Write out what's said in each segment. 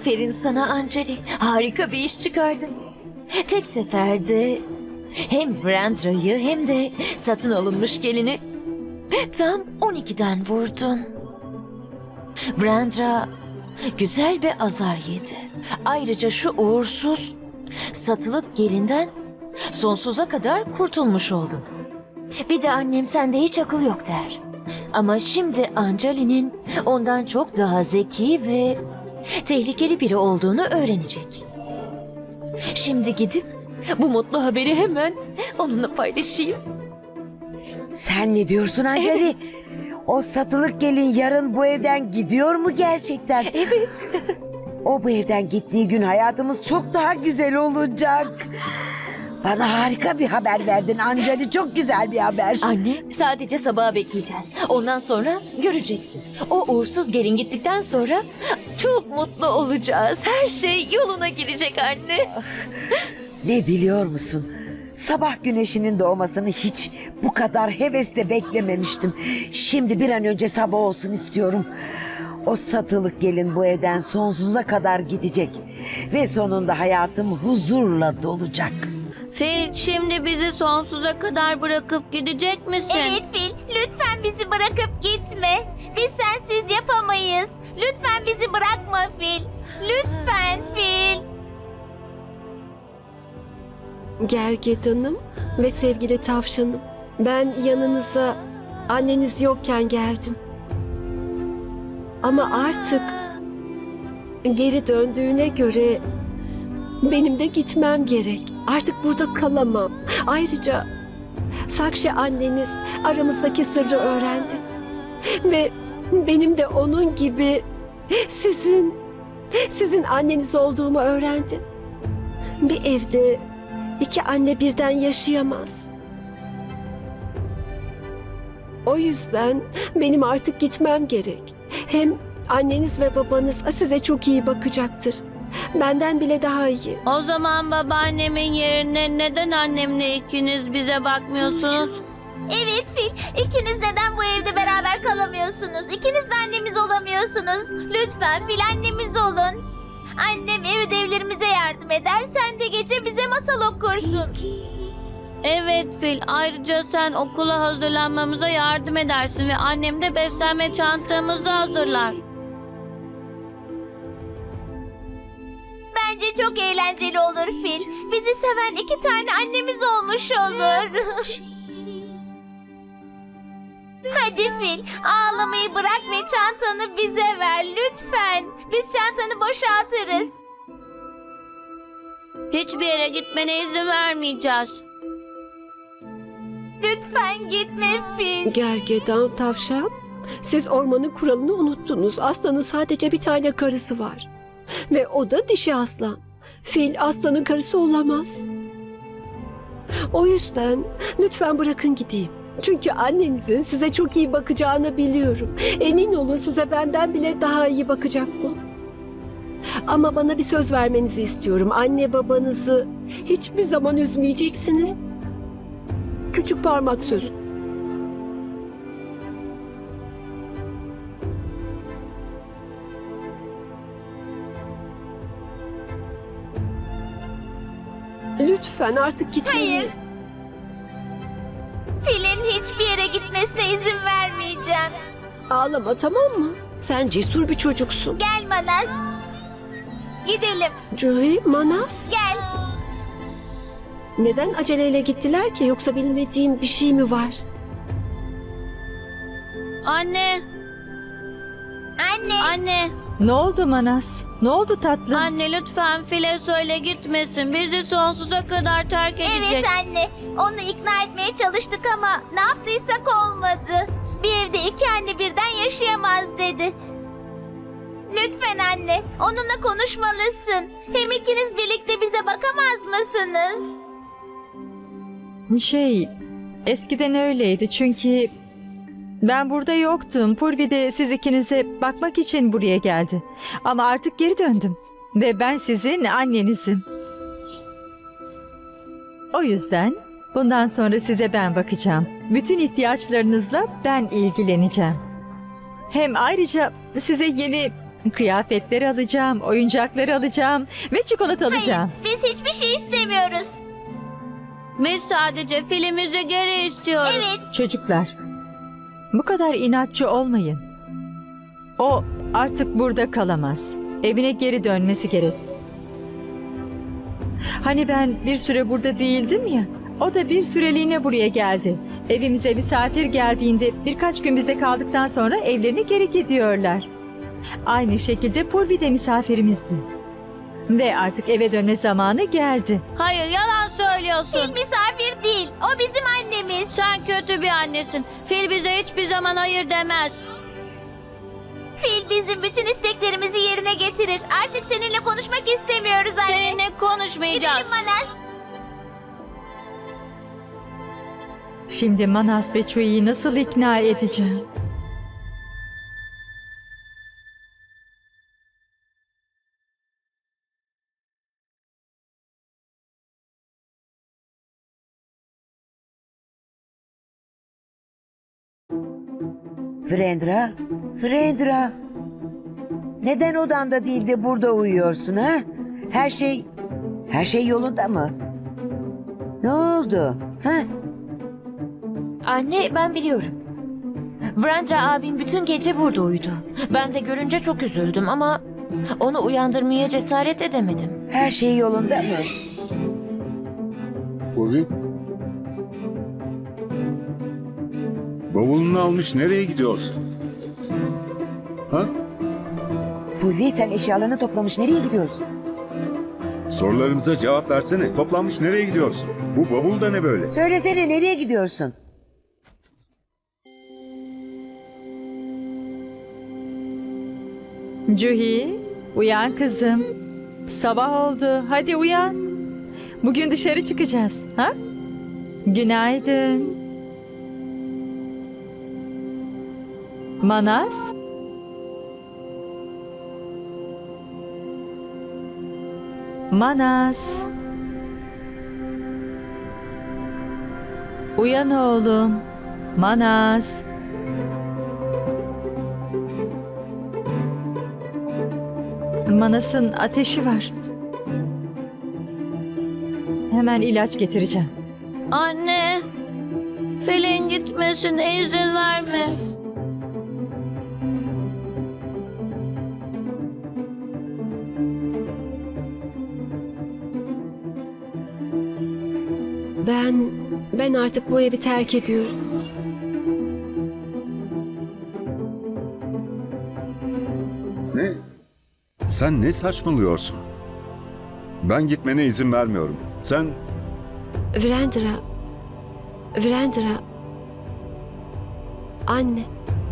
Aferin sana Anceli. Harika bir iş çıkardın. Tek seferde hem Brandra'yı hem de satın alınmış gelini tam 12'den vurdun. Brandra güzel bir azar yedi. Ayrıca şu uğursuz satılık gelinden sonsuza kadar kurtulmuş oldun. Bir de annem sende hiç akıl yok der. Ama şimdi Anceli'nin ondan çok daha zeki ve tehlikeli biri olduğunu öğrenecek. Şimdi gidip bu mutlu haberi hemen onunla paylaşayım. Sen ne diyorsun Anceli? O satılık gelin yarın bu evden gidiyor mu gerçekten? Evet. O bu evden gittiği gün hayatımız çok daha güzel olacak. Bana harika bir haber verdin Anceli. Çok güzel bir haber. Anne sadece sabaha bekleyeceğiz. Ondan sonra göreceksin. O uğursuz gelin gittikten sonra çok mutlu olacağız. Her şey yoluna girecek anne. Ne biliyor musun? Sabah güneşinin doğmasını hiç bu kadar hevesle beklememiştim. Şimdi bir an önce sabah olsun istiyorum. O satılık gelin bu evden sonsuza kadar gidecek. Ve sonunda hayatım huzurla dolacak. Fil şimdi bizi sonsuza kadar bırakıp gidecek misin? Evet Fil, lütfen bizi bırakıp gitme. Biz sensiz yapamayız. Lütfen bizi bırakma Fil. Lütfen Fil. Gergedanım ve sevgili tavşanım. Ben yanınıza anneniz yokken geldim. Ama artık geri döndüğüne göre benim de gitmem gerek. Artık burada kalamam. Ayrıca Sakşi anneniz aramızdaki sırrı öğrendi. Ve benim de onun gibi sizin sizin anneniz olduğumu öğrendi. Bir evde İki anne birden yaşayamaz. O yüzden benim artık gitmem gerek. Hem anneniz ve babanız size çok iyi bakacaktır. Benden bile daha iyi. O zaman babaannemin yerine neden annemle ikiniz bize bakmıyorsunuz? Evet Fil, ikiniz neden bu evde beraber kalamıyorsunuz? İkiniz de annemiz olamıyorsunuz. Lütfen Fil annemiz olun. Annem ev ödevlerimize yardım eder, sen de gece bize masal okursun. Evet Fil ayrıca sen okula hazırlanmamıza yardım edersin ve annem de beslenme çantamızı hazırlar. Bence çok eğlenceli olur Fil. Bizi seven iki tane annemiz olmuş olur. Hadi Fil, ağlamayı bırak ve çantanı bize ver lütfen. Biz çantanı boşaltırız. Hiçbir yere gitmene izin vermeyeceğiz. Lütfen gitme Fil. Gergedan tavşan, siz ormanın kuralını unuttunuz. Aslanın sadece bir tane karısı var. Ve o da dişi aslan. Fil aslanın karısı olamaz. O yüzden lütfen bırakın gideyim. Çünkü annenizin size çok iyi bakacağını biliyorum. Emin olun size benden bile daha iyi bakacaktır. Ama bana bir söz vermenizi istiyorum. Anne babanızı hiçbir zaman üzmeyeceksiniz. Küçük parmak sözü. Lütfen artık gitmeyin. Hayır. Fil'in hiçbir yere gitmesine izin vermeyeceğim. Ağlama tamam mı? Sen cesur bir çocuksun. Gel Manas. Gidelim. Joey, Manas. Gel. Neden aceleyle gittiler ki? Yoksa bilmediğim bir şey mi var? Anne, Anne. anne, Ne oldu Manas? Ne oldu tatlım? anne lütfen Fil'e söyle gitmesin. Bizi sonsuza kadar terk edecek. Evet anne. Onu ikna etmeye çalıştık ama ne yaptıysak olmadı. Bir evde iki anne birden yaşayamaz dedi. Lütfen anne, onunla konuşmalısın. Hem ikiniz birlikte bize bakamaz mısınız? Şey, eskiden öyleydi çünkü ben burada yoktum. Purvi de siz ikinize bakmak için buraya geldi. Ama artık geri döndüm ve ben sizin annenizim. O yüzden bundan sonra size ben bakacağım. Bütün ihtiyaçlarınızla ben ilgileneceğim. Hem ayrıca size yeni Kıyafetleri alacağım, oyuncakları alacağım ve çikolata alacağım. Hayır, biz hiçbir şey istemiyoruz. Biz sadece filmimizi geri istiyoruz. Evet, Çocuklar, bu kadar inatçı olmayın. O artık burada kalamaz. Evine geri dönmesi gerek. Hani ben bir süre burada değildim ya. O da bir süreliğine buraya geldi. Evimize misafir geldiğinde birkaç gün bizde kaldıktan sonra evlerine geri gidiyorlar. Aynı şekilde Purvi de misafirimizdi. Ve artık eve dönme zamanı geldi. Hayır yalan söylüyorsun. Fil misafir değil. O bizim annemiz. Sen kötü bir annesin. Fil bize hiçbir zaman hayır demez. Fil bizim bütün isteklerimizi yerine getirir. Artık seninle konuşmak istemiyoruz anne. Seninle konuşmayacağız. Gidelim Manas. Şimdi Manas ve Chui'yi nasıl ikna edeceğim? Frendra, Frendra. Neden odanda değil de burada uyuyorsun ha? Her şey, her şey yolunda mı? Ne oldu? Ha? Anne ben biliyorum. Vrendra abim bütün gece burada uyudu. Ben de görünce çok üzüldüm ama onu uyandırmaya cesaret edemedim. Her şey yolunda mı? Purvi. Bavulunu almış nereye gidiyorsun? Ha? Pulvi sen eşyalarını toplamış nereye gidiyorsun? Sorularımıza cevap versene. Toplanmış nereye gidiyorsun? Bu bavul da ne böyle? Söylesene nereye gidiyorsun? Cuhi, uyan kızım. Sabah oldu. Hadi uyan. Bugün dışarı çıkacağız. Ha? Günaydın. Manas? Manas. Uyan oğlum. Manas. Manas'ın ateşi var. Hemen ilaç getireceğim. Anne. Filin gitmesine izin verme. Ben artık bu evi terk ediyorum. Ne? Sen ne saçmalıyorsun? Ben gitmene izin vermiyorum. Sen Vrendra. Vrendra. Anne.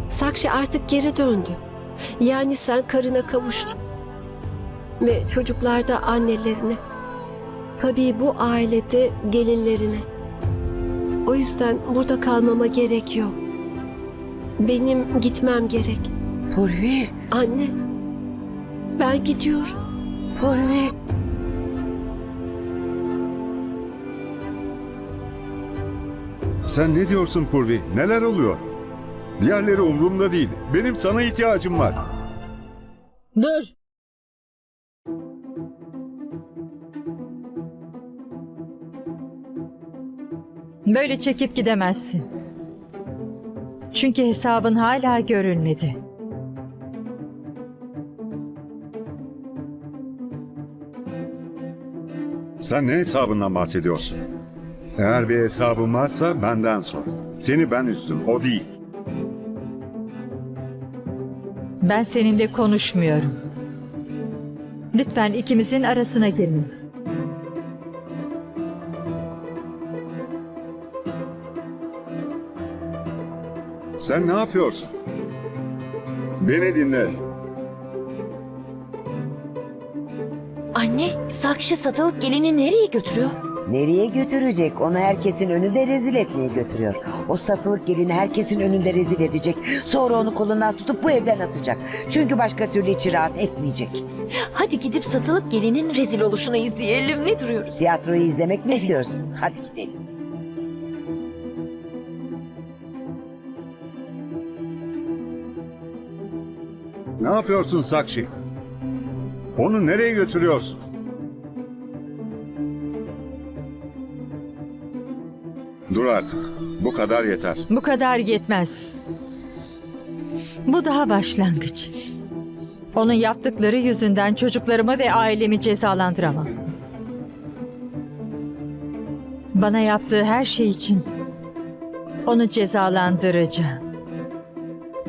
Sakshi artık geri döndü. Yani sen karına kavuştun. Ve çocuklar da annelerine. Tabii bu ailede gelinlerine. O yüzden burada kalmama gerek yok. Benim gitmem gerek. Pulvi, Anne. Ben gidiyorum. Pulvi. sen ne diyorsun Purvi? Neler oluyor? Diğerleri umurumda değil. Benim sana ihtiyacım var. Dur. Böyle çekip gidemezsin. Çünkü hesabın hala görülmedi. Sen ne hesabından bahsediyorsun? Eğer bir hesabın varsa benden sor. Seni ben üzdüm, o değil. Ben seninle konuşmuyorum. Lütfen ikimizin arasına girme. Sen ne yapıyorsun? Beni dinle. Anne, Sakşı satılık gelini nereye götürüyor? Nereye götürecek? Onu herkesin önünde rezil etmeye götürüyor. O satılık gelini herkesin önünde rezil edecek. Sonra onu kolundan tutup bu evden atacak. Çünkü başka türlü içi rahat etmeyecek. Hadi gidip satılık gelinin rezil oluşunu izleyelim. Ne duruyoruz? Tiyatroyu izlemek mi istiyorsun? Hadi gidelim. Ne yapıyorsun Sakşi? Onu nereye götürüyorsun? Dur artık. Bu kadar yeter. Bu kadar yetmez. Bu daha başlangıç. Onun yaptıkları yüzünden çocuklarımı ve ailemi cezalandıramam. Bana yaptığı her şey için onu cezalandıracağım.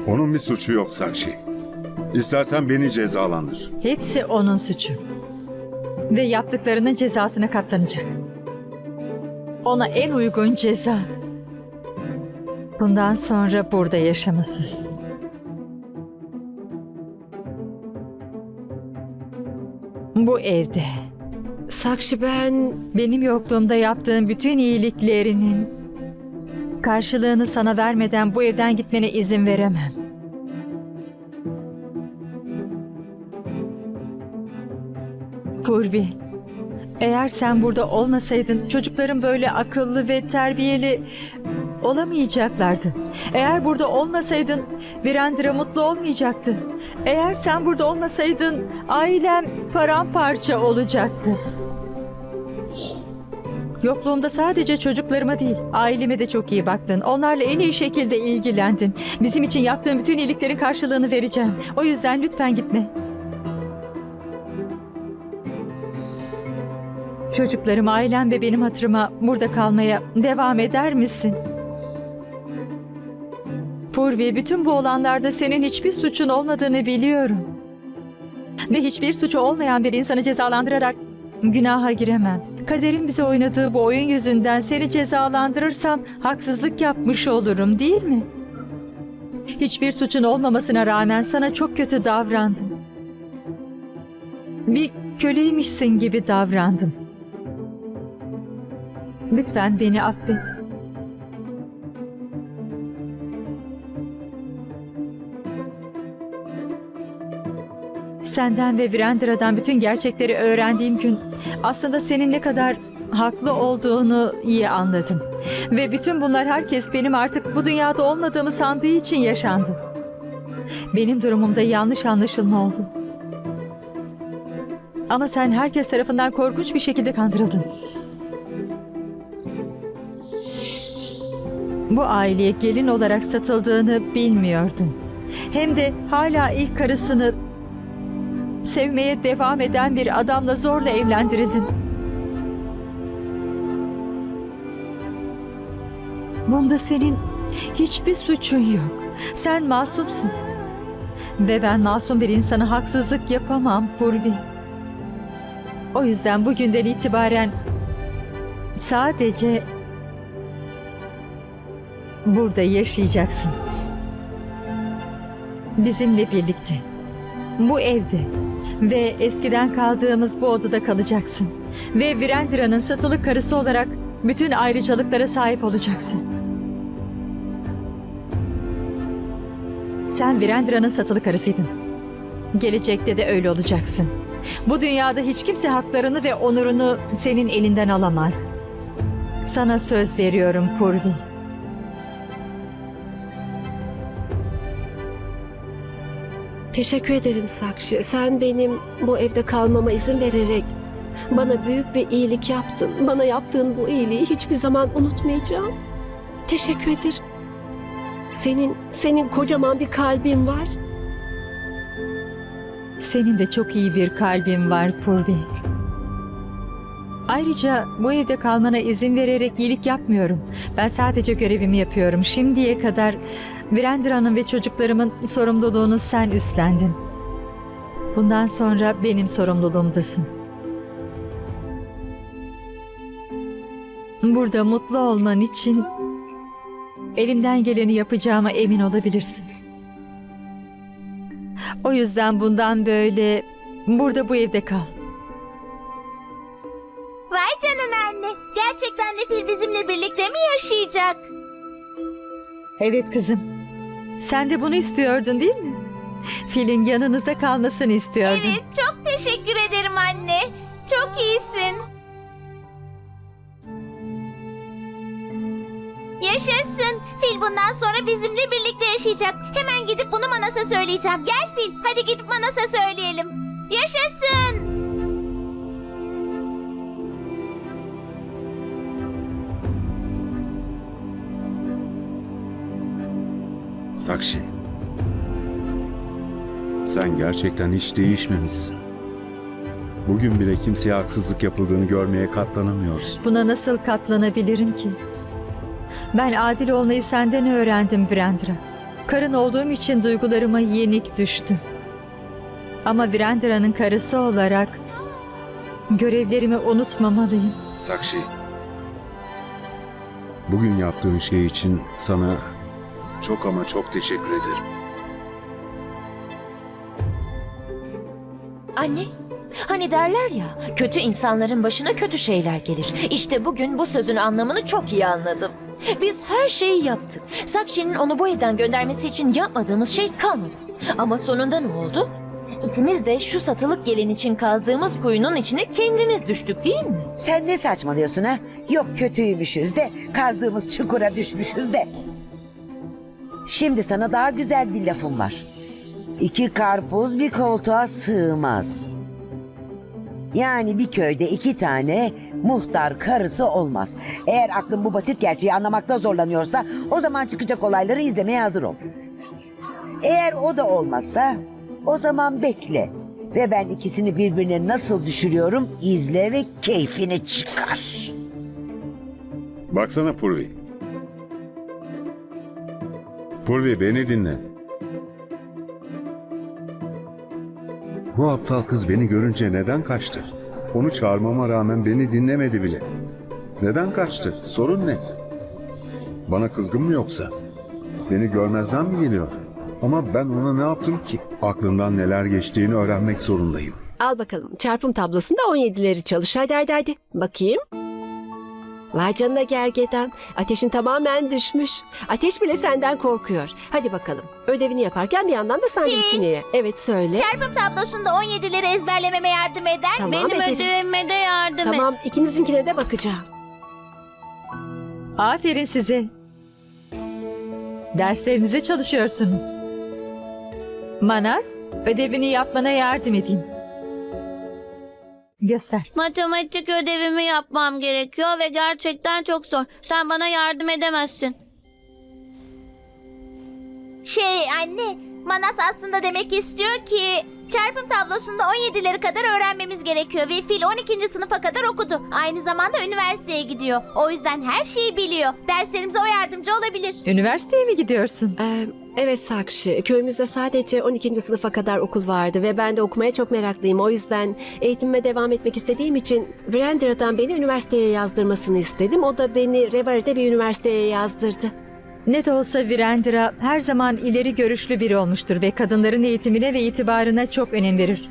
Onun bir suçu yok Sakşi. İstersen beni cezalandır. Hepsi onun suçu. Ve yaptıklarının cezasına katlanacak. Ona en uygun ceza. Bundan sonra burada yaşaması. Bu evde. Sakşı ben Benim yokluğumda yaptığın bütün iyiliklerinin karşılığını sana vermeden bu evden gitmene izin veremem. Purvi, eğer sen burada olmasaydın çocukların böyle akıllı ve terbiyeli olamayacaklardı. Eğer burada olmasaydın Virendra mutlu olmayacaktı. Eğer sen burada olmasaydın ailem paramparça olacaktı. Yokluğumda sadece çocuklarıma değil, aileme de çok iyi baktın. Onlarla en iyi şekilde ilgilendin. Bizim için yaptığın bütün iyiliklerin karşılığını vereceğim. O yüzden lütfen gitme. Çocuklarım, ailem ve benim hatırıma burada kalmaya devam eder misin? Purvi, bütün bu olanlarda senin hiçbir suçun olmadığını biliyorum. Ve hiçbir suçu olmayan bir insanı cezalandırarak günaha giremem. Kaderin bize oynadığı bu oyun yüzünden seni cezalandırırsam haksızlık yapmış olurum değil mi? Hiçbir suçun olmamasına rağmen sana çok kötü davrandım. Bir köleymişsin gibi davrandım. Lütfen beni affet. Senden ve Virendra'dan bütün gerçekleri öğrendiğim gün aslında senin ne kadar haklı olduğunu iyi anladım. Ve bütün bunlar herkes benim artık bu dünyada olmadığımı sandığı için yaşandı. Benim durumumda yanlış anlaşılma oldu. Ama sen herkes tarafından korkunç bir şekilde kandırıldın. Bu aileye gelin olarak satıldığını bilmiyordun. Hem de hala ilk karısını sevmeye devam eden bir adamla zorla evlendirildin. Bunda senin hiçbir suçun yok. Sen masumsun. Ve ben masum bir insana haksızlık yapamam Purvi. O yüzden bugünden itibaren sadece burada yaşayacaksın. Bizimle birlikte. Bu evde ve eskiden kaldığımız bu odada kalacaksın. Ve Virendra'nın satılık karısı olarak bütün ayrıcalıklara sahip olacaksın. Sen Virendra'nın satılık karısıydın. Gelecekte de öyle olacaksın. Bu dünyada hiç kimse haklarını ve onurunu senin elinden alamaz. Sana söz veriyorum Purvi. Teşekkür ederim Sakşı. Sen benim bu evde kalmama izin vererek bana büyük bir iyilik yaptın. Bana yaptığın bu iyiliği hiçbir zaman unutmayacağım. Teşekkür ederim. Senin senin kocaman bir kalbin var. Senin de çok iyi bir kalbin var Purvi. Ayrıca bu evde kalmana izin vererek iyilik yapmıyorum. Ben sadece görevimi yapıyorum. Şimdiye kadar Virendra'nın ve çocuklarımın sorumluluğunu sen üstlendin. Bundan sonra benim sorumluluğumdasın. Burada mutlu olman için elimden geleni yapacağıma emin olabilirsin. O yüzden bundan böyle burada bu evde kal. Mi yaşayacak? Evet kızım. Sen de bunu istiyordun değil mi? Filin yanınızda kalmasını istiyordun. Evet çok teşekkür ederim anne. Çok iyisin. Yaşasın. Fil bundan sonra bizimle birlikte yaşayacak. Hemen gidip bunu Manas'a söyleyeceğim. Gel Fil, hadi gidip Manas'a söyleyelim. Yaşasın! Sakşi. Sen gerçekten hiç değişmemişsin. Bugün bile kimseye haksızlık yapıldığını görmeye katlanamıyorsun. Buna nasıl katlanabilirim ki? Ben adil olmayı senden öğrendim Brandra. Karın olduğum için duygularıma yenik düştü. Ama Brandra'nın karısı olarak görevlerimi unutmamalıyım. Sakşi. Bugün yaptığın şey için sana çok ama çok teşekkür ederim. Anne, hani derler ya, kötü insanların başına kötü şeyler gelir. İşte bugün bu sözün anlamını çok iyi anladım. Biz her şeyi yaptık. Sakşi'nin onu bu evden göndermesi için yapmadığımız şey kalmadı. Ama sonunda ne oldu? İkimiz de şu satılık gelin için kazdığımız kuyunun içine kendimiz düştük değil mi? Sen ne saçmalıyorsun ha? Yok kötüymüşüz de kazdığımız çukura düşmüşüz de. Şimdi sana daha güzel bir lafım var. İki karpuz bir koltuğa sığmaz. Yani bir köyde iki tane muhtar karısı olmaz. Eğer aklın bu basit gerçeği anlamakta zorlanıyorsa o zaman çıkacak olayları izlemeye hazır ol. Eğer o da olmazsa o zaman bekle. Ve ben ikisini birbirine nasıl düşürüyorum izle ve keyfini çıkar. Baksana Purvi. Purvi beni dinle. Bu aptal kız beni görünce neden kaçtı? Onu çağırmama rağmen beni dinlemedi bile. Neden kaçtı? Sorun ne? Bana kızgın mı yoksa? Beni görmezden mi geliyor? Ama ben ona ne yaptım ki? Aklından neler geçtiğini öğrenmek zorundayım. Al bakalım çarpım tablosunda 17'leri çalış. Hadi hadi hadi. Bakayım. Vay canına gergedan. Ateşin tamamen düşmüş. Ateş bile senden korkuyor. Hadi bakalım. Ödevini yaparken bir yandan da sandviçini ye. Evet söyle. Çarpım tablosunda 17'leri ezberlememe yardım eder Tamam. misin? Benim ödevime de yardım et. Tamam ikinizinkine de bakacağım. Aferin size. Derslerinize çalışıyorsunuz. Manas, ödevini yapmana yardım edeyim. Göster. Matematik ödevimi yapmam gerekiyor ve gerçekten çok zor. Sen bana yardım edemezsin. Şey anne, Manas aslında demek istiyor ki çarpım tablosunda 17'leri kadar öğrenmemiz gerekiyor ve Fil 12. sınıfa kadar okudu. Aynı zamanda üniversiteye gidiyor. O yüzden her şeyi biliyor. Derslerimize o yardımcı olabilir. Üniversiteye mi gidiyorsun? Ee, evet Sakşi. Köyümüzde sadece 12. sınıfa kadar okul vardı ve ben de okumaya çok meraklıyım. O yüzden eğitimime devam etmek istediğim için Brendra'dan beni üniversiteye yazdırmasını istedim. O da beni Revari'de bir üniversiteye yazdırdı. Ne de olsa Virendra her zaman ileri görüşlü biri olmuştur ve kadınların eğitimine ve itibarına çok önem verir.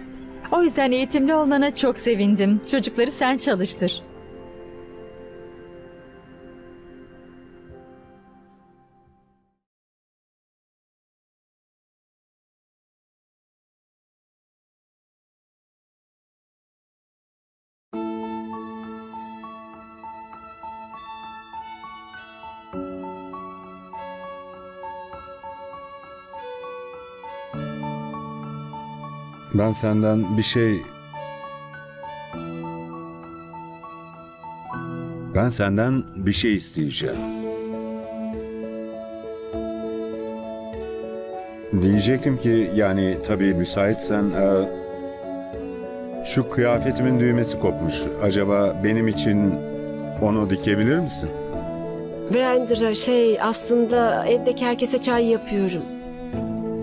O yüzden eğitimli olmana çok sevindim. Çocukları sen çalıştır. Ben senden bir şey... Ben senden bir şey isteyeceğim. Diyecektim ki yani tabii müsaitsen e, şu kıyafetimin düğmesi kopmuş. Acaba benim için onu dikebilir misin? Brandra şey aslında evdeki herkese çay yapıyorum.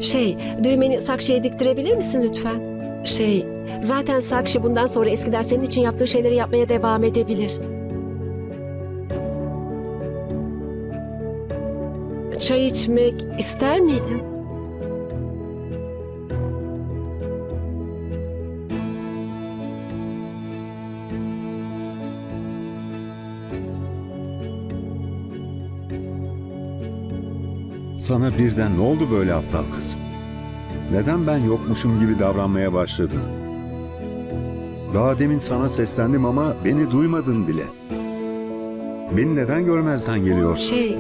Şey düğmeni Sakşi'ye diktirebilir misin lütfen? Şey zaten Sakşi bundan sonra eskiden senin için yaptığı şeyleri yapmaya devam edebilir. Çay içmek ister miydin? Sana birden ne oldu böyle aptal kız? Neden ben yokmuşum gibi davranmaya başladın? Daha demin sana seslendim ama beni duymadın bile. Beni neden görmezden geliyorsun? Şey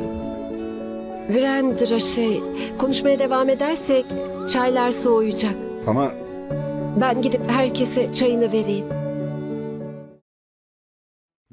Virendra şey, konuşmaya devam edersek çaylar soğuyacak. Ama Ben gidip herkese çayını vereyim.